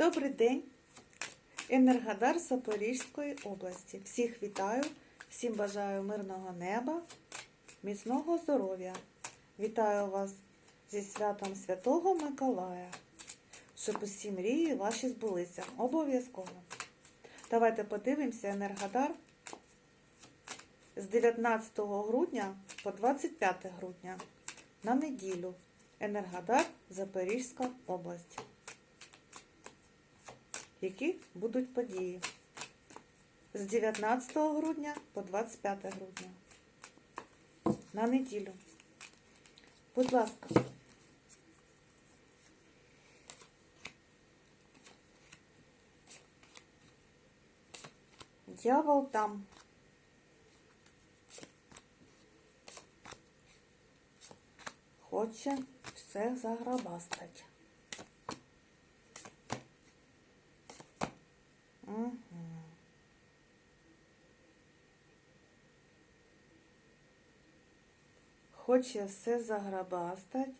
Добрий день, Енергодар Запорізької області. Всіх вітаю, всім бажаю мирного неба, міцного здоров'я. Вітаю вас зі святом Святого Миколая, щоб усі мрії ваші збулися. Обов'язково. Давайте подивимося Енергодар з 19 грудня по 25 грудня на неділю. Енергодар Запорізька область. Які будуть події з 19 грудня по 25 грудня на неділю. Будь ласка. Дьявол там. Хоче все заграбастать. Хоче все заграбастать,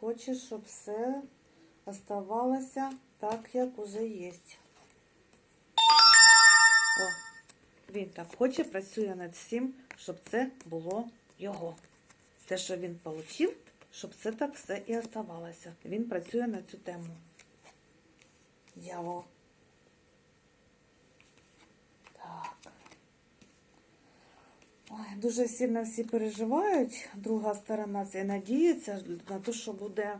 хоче, щоб все оставалося так, як уже є. О, він так хоче, працює над всім, щоб це було його. Те, що він отримав, щоб це так все і оставалося. Він працює на цю тему. Дьявол. Так. Ой, дуже сильно всі переживають. Друга сторона це надіється на те, що буде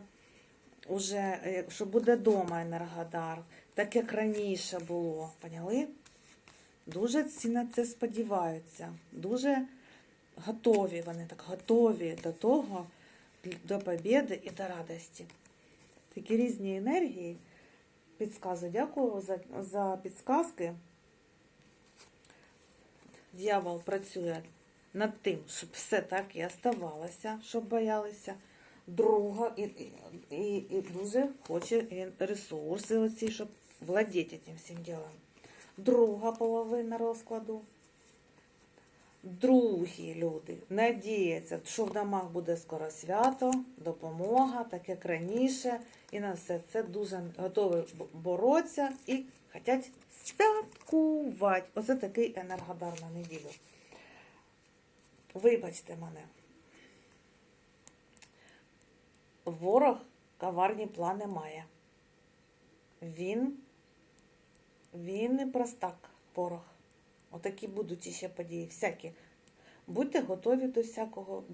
уже, е, що буде дома Енергодар, так як раніше було. Поняли? Дуже всі на це сподіваються. Дуже готові вони так готові до того, до побєди і до радості. Такі різні енергії. Підказую. Дякую за, за підсказки. Дьявол працює над тим, щоб все так і оставалося, щоб боялися. Друга і, і, і, дуже хоче ресурси оці, щоб владіти цим всім ділом. Друга половина розкладу. Другі люди надіються, що в домах буде скоро свято, допомога, так як раніше, і на все це дуже готові боротися і хочуть святкувати. Оце такий енергодар на неділю. Вибачте мене. Ворог коварні плани має. Він, він не простак, ворог. Отакі будуть іще події, всякі. Будьте готові до всякого.